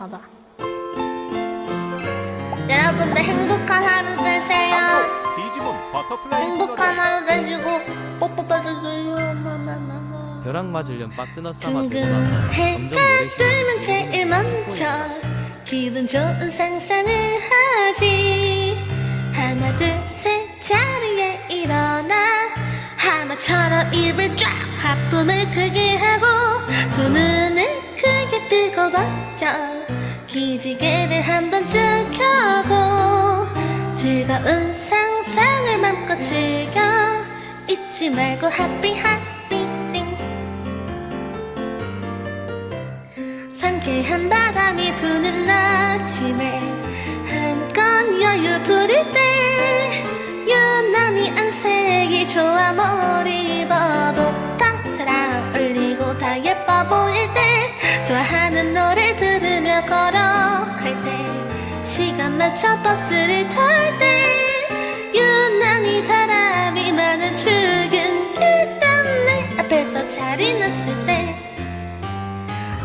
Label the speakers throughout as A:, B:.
A: 봐봐. 여러분들 행복한 하루 되세요.
B: 뒤집은 버터플라이
A: 행복한 하루 되시고 뽀뽀. 마마마마.
C: 벼락 맞으련 빠뜨너 싸마 되고 나서
A: 둥근
C: 점점
A: 해가
C: 노래
A: 뜨면 제일 먼저 기분 좋은 상상을 하지 하나 둘 셋 자리에 일어나 하마처럼 입을 쫙 하품을 크게 하고 번져 기지개를 한 번쯤 켜고 즐거운 상상을 맘껏 즐겨 잊지 말고 happy happy things. 상쾌한 바람이 부는 아침에 한껏 여유 부릴 때 유난히 안색이 좋아 머리 입어도 탁트랑 올리고 다 예뻐 보일 때 좋아하는 노래 들 걸어갈 때 시간 맞춰 버스를 탈 때 유난히 사람이 많은 출근길 때문에 앞에서 자리 났을 때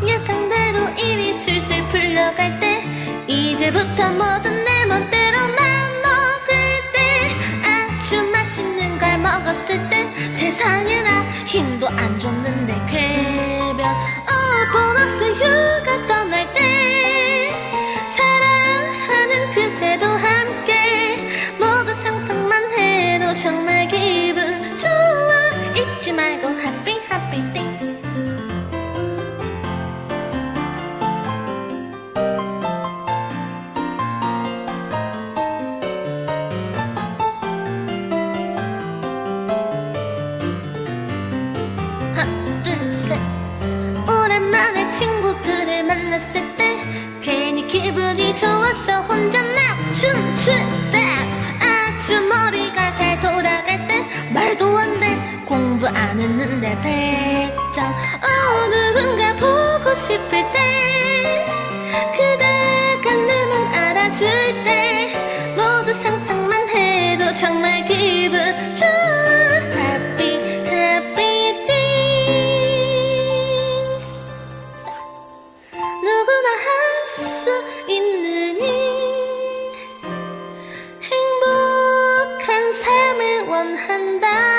A: 예상대로 일이 술술 풀려갈 때 이제부터 뭐든 내 멋대로 맘 먹을 때 아주 맛있는 걸 먹었을 때 세상에 나 힘도 안 줬는데 정말 기분 좋아. 잊지 말고 happy happy things 하나 둘셋. 오랜만에 친구들을 만났을 때 괜히 기분이 좋아서 혼자 공부 안 했는데 백점. 어 누군가 보고 싶을 때 그대가 내 맘 알아줄 때 모두 상상만 해도 정말 기분 좋아. Happy Happy Things 누구나 할 수 있는 일. 행복한 삶을 원한다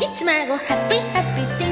A: いつまごハッピーハッピー